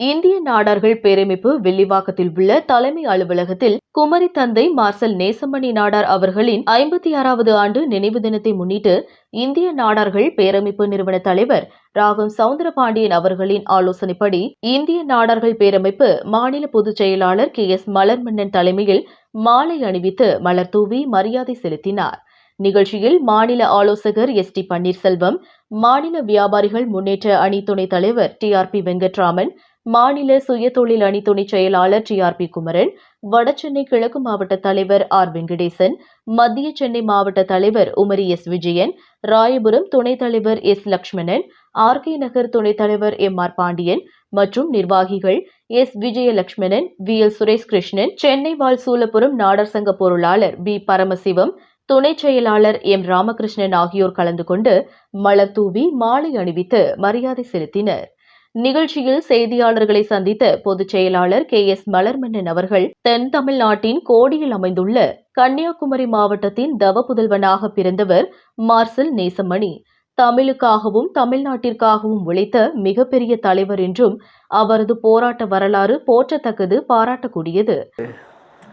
இந்திய நாடார்கள் பேரமைப்பு வில்லிவாக்கத்தில் உள்ள தலைமை அலுவலகத்தில் குமரி தந்தை மார்சல் நேசமணி நாடார் அவர்களின் ஐம்பத்தி ஆறாவது ஆண்டு நினைவு தினத்தை முன்னிட்டு இந்திய நாடார்கள் பேரமைப்பு நிறுவன தலைவர் ராகம் சவுந்தரபாண்டியன் அவர்களின் ஆலோசனைப்படி இந்திய நாடார்கள் பேரமைப்பு மாநில பொதுச் செயலாளர் கே எஸ் மலர்மன்னன் தலைமையில் மாலை அணிவித்து மலர் தூவி மரியாதை செலுத்தினார். நிகழ்ச்சியில் மாநில ஆலோசகர் எஸ் டி பன்னீர்செல்வம் மாநில வியாபாரிகள் முன்னேற்ற அணி துணைத் தலைவர் டி ஆர் பி வெங்கட்ராமன் மாநில சுயதொழில் அணி துணைச் செயலாளர் T R P Kumaran Vadachennai கிழக்கு மாவட்ட தலைவர் ஆர் வெங்கடேசன் மத்திய சென்னை மாவட்ட தலைவர் உமரி எஸ் விஜயன் ராயபுரம் துணைத் தலைவர் S Lakshmanan R K Nagar துணைத் தலைவர் எம் ஆர் பாண்டியன் மற்றும் நிர்வாகிகள் S Vijayalakshmanan V L Suresh Krishnan Chennai வாழ் சூலப்புரம் நாடர் சங்க பொருளாளர் பி பரமசிவம் துணைச் செயலாளர் எம் ராமகிருஷ்ணன் ஆகியோர் கலந்து கொண்டு மலர் தூவி மாலை அணிவித்து மரியாதை செலுத்தினர். நிகழ்ச்சியில் செய்தியாளர்களை சந்தித்த பொதுச் செயலாளர் கே எஸ் மலர்மன்னன் அவர்கள் தென் தமிழ்நாட்டின் கோடியில் அமைந்துள்ள கன்னியாகுமரி மாவட்டத்தின் தவ புதல்வனாக பிறந்தவர் மார்சல் நேசமணி. தமிழுக்காகவும் தமிழ்நாட்டிற்காகவும் உழைத்த மிகப்பெரிய தலைவர் என்றும் அவரது போராட்ட வரலாறு போற்றத்தக்கது பாராட்டக்கூடியது.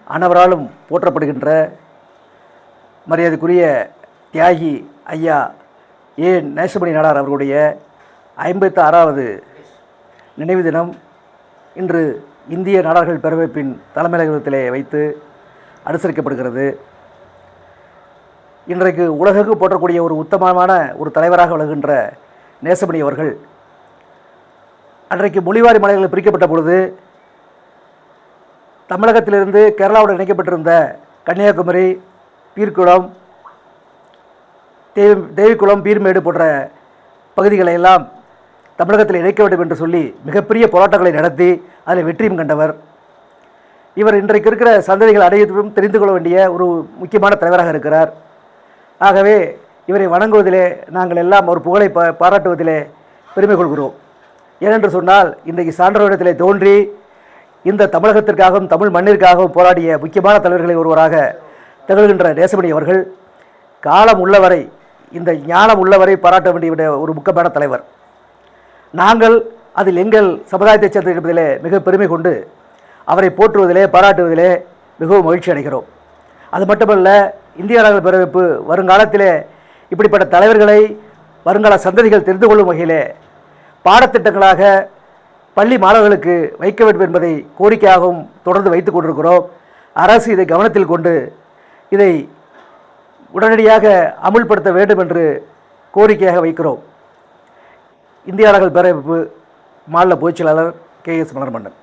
அனைவராலும் போற்றப்படுகின்ற மரியாதைக்குரிய தியாகி ஐயா ஏ. நேசமணி நாடார் அவர்களுடைய ஐம்பத்தி ஆறாவது நினைவு தினம் இன்று இந்திய நாடார்கள் பேரவைப்பின் தலைமையகத்திலே வைத்து அனுசரிக்கப்படுகிறது. இன்றைக்கு உலகுக்கு போற்றக்கூடிய ஒரு உத்தமமான ஒரு தலைவராக விளங்குகின்ற நேசமணி அவர்கள் அன்றைக்கு மொழிவாரி மலைகளில் பிரிக்கப்பட்ட பொழுது தமிழகத்திலிருந்து கேரளாவோடு இணைக்கப்பட்டிருந்த கன்னியாகுமரி பீர்குளம் தேவி தேவிக்குளம் பீர்மேடு போன்ற பகுதிகளை எல்லாம் தமிழகத்தில் இணைக்க வேண்டும் என்று சொல்லி மிகப்பெரிய போராட்டங்களை நடத்தி அதில் வெற்றியும் கண்டவர். இவர் இன்றைக்கு இருக்கிற சந்ததிகள் அனைத்தும் தெரிந்து கொள்ள வேண்டிய ஒரு முக்கியமான தலைவராக இருக்கிறார். ஆகவே இவரை வணங்குவதிலே நாங்கள் எல்லாம் ஒரு புகழை பா பாராட்டுவதிலே பெருமை கொள்கிறோம். ஏனென்று சொன்னால் இன்றைக்கு சான்றோரிடத்திலே தோன்றி இந்த தமிழகத்திற்காகவும் தமிழ் மண்ணிற்காகவும் போராடிய முக்கியமான தலைவர்களில் ஒருவராக திகழ்கின்ற நேசமணி அவர்கள் காலம் உள்ளவரை இந்த ஞானம் உள்ளவரை பாராட்ட வேண்டிய ஒரு முக்கியமான தலைவர். நாங்கள் அதில் எங்கள் சமுதாயத்தைச் சேர்ந்த என்பதிலே மிக பெருமை கொண்டு அவரை போற்றுவதிலே பாராட்டுவதிலே மிகவும் மகிழ்ச்சி அடைகிறோம். அது மட்டுமல்ல இந்திய நாடுகள் பிறவிப்பு வருங்காலத்திலே இப்படிப்பட்ட தலைவர்களை வருங்கால சந்ததிகள் தெரிந்து கொள்ளும் வகையிலே பாடத்திட்டங்களாக பள்ளி மாணவர்களுக்கு வைக்க வேண்டும் என்பதை கோரிக்கையாகவும் தொடர்ந்து வைத்துக் கொண்டிருக்கிறோம். அரசு இதை கவனத்தில் கொண்டு இதை உடனடியாக அமுல்படுத்த வேண்டும் என்று கோரிக்கையாக வைக்கிறோம். இந்திய நாடுகள் பேரமைப்பு மாநில பொதுச் செயலாளர் கே எஸ் மலர்மன்னன்.